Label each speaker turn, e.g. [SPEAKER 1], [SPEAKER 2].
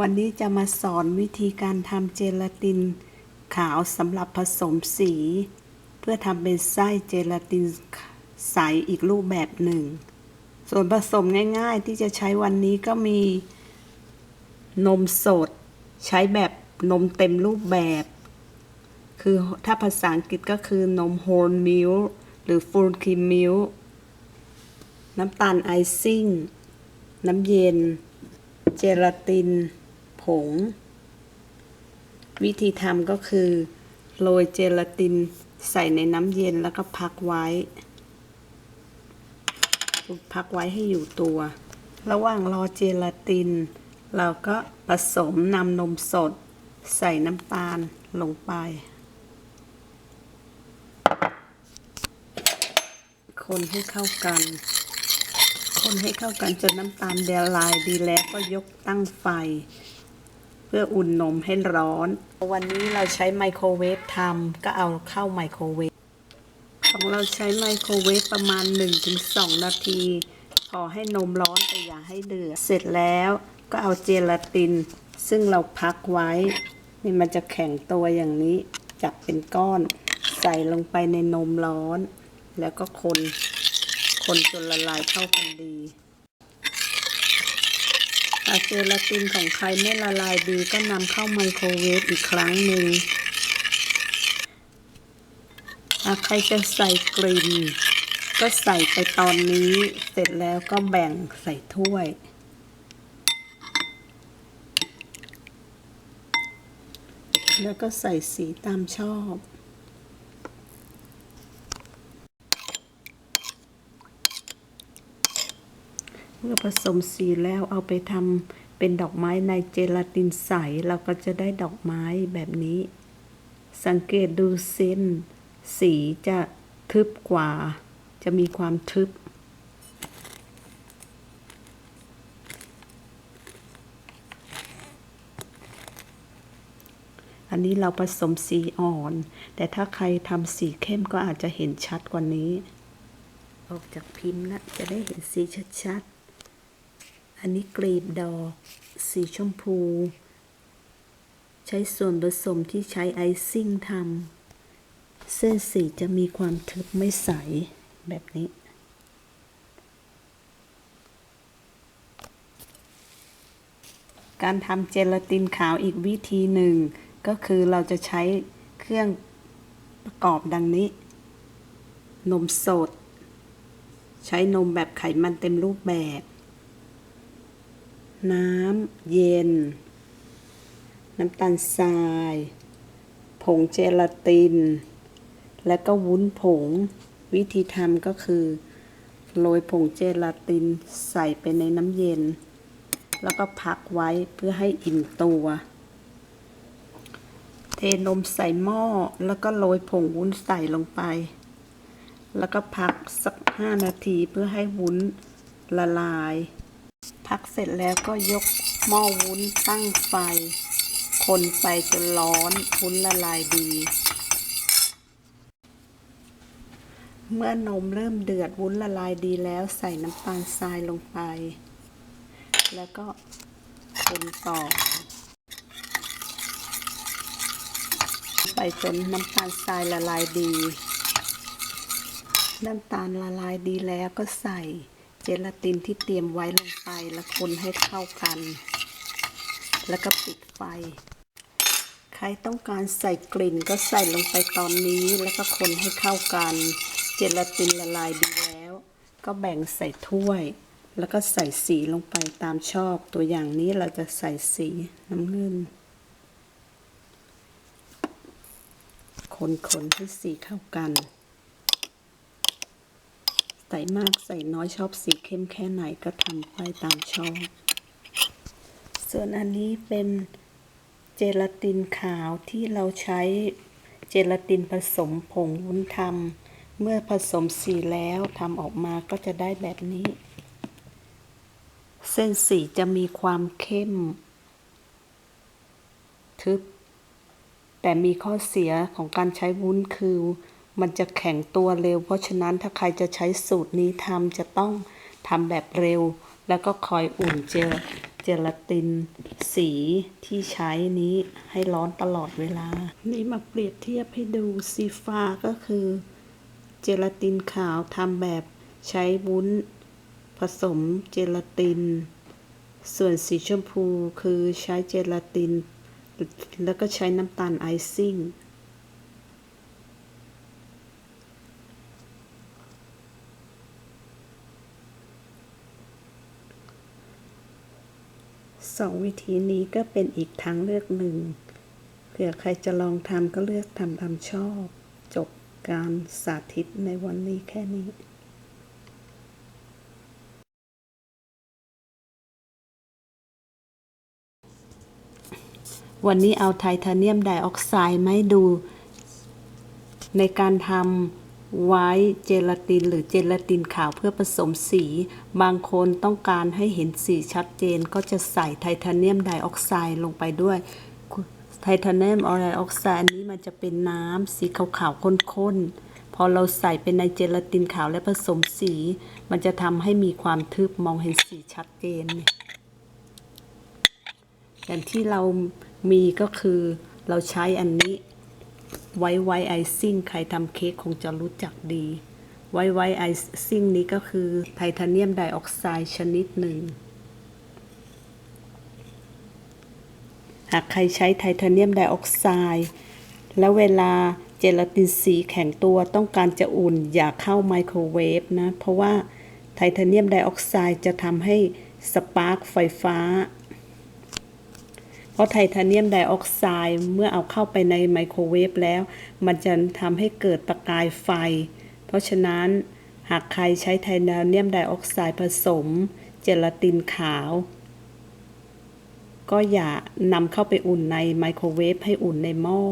[SPEAKER 1] วันนี้จะมาสอนวิธีการทำเจลาตินขาวสำหรับผสมสี เพื่อทำเป็นไส้เจลาตินใสอีกรูปแบบหนึ่ง ส่วนผสมง่ายๆที่จะใช้วันนี้ก็มี นมสด ใช้แบบนมเต็มรูปแบบ คือถ้าภาษาอังกฤษก็คือนมโฮลมิลหรือฟูลครีมมิลน้ำตาลไอซิ่ง น้ำเย็น เจลาติน ผง วิธีทำก็คือ โรยเจลาตินใส่ในน้ำเย็นแล้วก็พักไว้ พักไว้ให้อยู่ตัว ระหว่างรอเจลาติน เราก็ผสมนำนมสด ใส่น้ำตาลลงไปคนให้เข้ากัน คนให้เข้ากันจนน้ำตาลเดลายดีแล้วก็ยกตั้งไฟ พื่ออุ่นนมให้ร้อน วันนี้เราใช้ไมโครเวฟทำก็เอาเข้าไมโครเวฟของเราใช้ไมโครเวฟประมาณ 1-2 นาที พอให้นมร้อนแต่อย่าให้เดือด เสร็จแล้วก็เอาเจลาติน ซึ่งเราพักไว้ นี่มันจะแข็งตัวอย่างนี้ จับเป็นก้อน ใส่ลงไปในนมร้อน แล้วก็คน คนจนละลายเข้ากันดี ถ้าเจลาตินของใครไม่ละลายดีก็นำเข้าไมโครเวฟอีกครั้งหนึ่งถ้าใครจะใส่กลิ่น ก็ใส่ไปตอนนี้ เสร็จแล้วก็แบ่งใส่ถ้วยแล้วก็ใส่สีตามชอบ เมื่อผสมสีแล้วเอาไปทำเป็นดอกไม้ในเจลาตินใส เราก็จะได้ดอกไม้แบบนี้ สังเกตดูเส้น สีจะทึบกว่า จะมีความทึบ อันนี้เราผสมสีอ่อน แต่ถ้าใครทำสีเข้มก็อาจจะเห็นชัดกว่านี้ ออกจากพิมพ์แล้วจะได้เห็นสีชัดๆ อันนี้กลีบดอก สีชมพู ใช้ส่วนผสมที่ใช้ไอซิ่งทำเส้นสีจะมีความทึบไม่ใสแบบนี้ การทำเจลาตินขาวอีกวิธีหนึ่ง ก็คือเราจะใช้เครื่องประกอบดังนี้ นมสด ใช้นมแบบไขมันเต็มรูปแบบ น้ำเย็น น้ำตาลทราย ผงเจลาติน และก็วุ้นผง วิธีทำก็คือ โรยผงเจลาตินใส่ไปในน้ำเย็น แล้วก็พักไว้เพื่อให้อิ่มตัว เทนมใส่หม้อแล้วก็โรยผงวุ้นใส่ลงไป แล้วก็พักสักห้านาทีเพื่อให้วุ้นละลาย พักเสร็จแล้วก็ยกหม้อวุ้นตั้งไฟ คนไปจนร้อนวุ้นละลายดี เมื่อนมเริ่มเดือดวุ้นละลายดีแล้วใส่น้ำตาลทรายลงไป แล้วก็คนต่อ ไปจนน้ำตาลทรายละลายดี น้ำตาลละลายดีแล้วก็ใส่ เจลาตินที่เตรียมไว้ลงไปแล้วคนให้เข้ากัน แล้วก็ปิดไฟ ใครต้องการใส่กลิ่นก็ใส่ลงไปตอนนี้แล้วก็คนให้เข้ากัน เจลาตินละลายดีแล้ว ก็แบ่งใส่ถ้วย แล้วก็ใส่สีลงไปตามชอบ ตัวอย่างนี้เราจะใส่สีน้ำเงิน คนๆให้สีเข้ากัน ใส่มากใส่น้อยชอบสีเข้มแค่ไหนก็ทำไปตามชอบ ส่วนอันนี้เป็นเจลาตินขาวที่เราใช้เจลาตินผสมผงวุ้นทำเมื่อผสมสีแล้วทำออกมาก็จะได้แบบนี้ เส้นสีจะมีความเข้ม ทึบ แต่มีข้อเสียของการใช้วุ้นคือ มันจะแข็งตัวเร็ว เพราะฉะนั้นถ้าใครจะใช้สูตรนี้ทำจะต้องทำแบบเร็ว แล้วก็คอยอุ่นเจลเจลาติน สีที่ใช้นี้ให้ร้อนตลอดเวลา นี่มาเปรียบเทียบให้ดูสีฟ้าก็คือ เจลาตินขาวทำแบบใช้วุ้น ผสมเจลาติน ส่วนสีชมพูคือใช้เจลาติน แล้วก็ใช้น้ำตาลไอซิ่ง สองวิธีนี้ก็เป็นอีกทางเลือกหนึ่ง เผื่อใครจะลองทำก็เลือกทำตามชอบ จบการสาธิตในวันนี้แค่นี้วันนี้เอาไทเทเนียมไดออกไซด์มาให้ดู ในการทำ ไว้เจลาตินหรือเจลาตินขาวเพื่อผสมสี บางคนต้องการให้เห็นสีชัดเจนก็จะใส่ไทเทเนียมไดออกไซด์ลงไปด้วย ไทเทเนียมไดออกไซด์อันนี้มันจะเป็นน้ำสีขาวๆข้นๆ พอเราใส่เป็นในเจลาตินขาวและผสมสี มันจะทำให้มีความทึบมองเห็นสีชัดเจนอย่างที่เรามีก็คือเราใช้อันนี้ ไว้ไว้ไอซิ่งใครทำเค้กคงจะรู้จักดี ไว้ไว้ไอซิ่งนี้ก็คือไทเทเนียมไดออกไซด์ชนิดหนึ่ง หากใครใช้ไทเทเนียมไดออกไซด์แล้วเวลาเจลาตินสีแข็งตัวต้องการจะอุ่นอย่าเข้าไมโครเวฟนะ เพราะว่าไทเทเนียมไดออกไซด์จะทำให้สปาร์กไฟฟ้า เพราะไทเทเนียมไดออกไซด์เมื่อเอาเข้าไปในไมโครเวฟแล้ว มันจะทำให้เกิดประกายไฟ เพราะฉะนั้นหากใครใช้ไทเทเนียมไดออกไซด์ผสม เจลาตินขาว ก็อย่านำเข้าไปอุ่นในไมโครเวฟให้อุ่นในหม้อ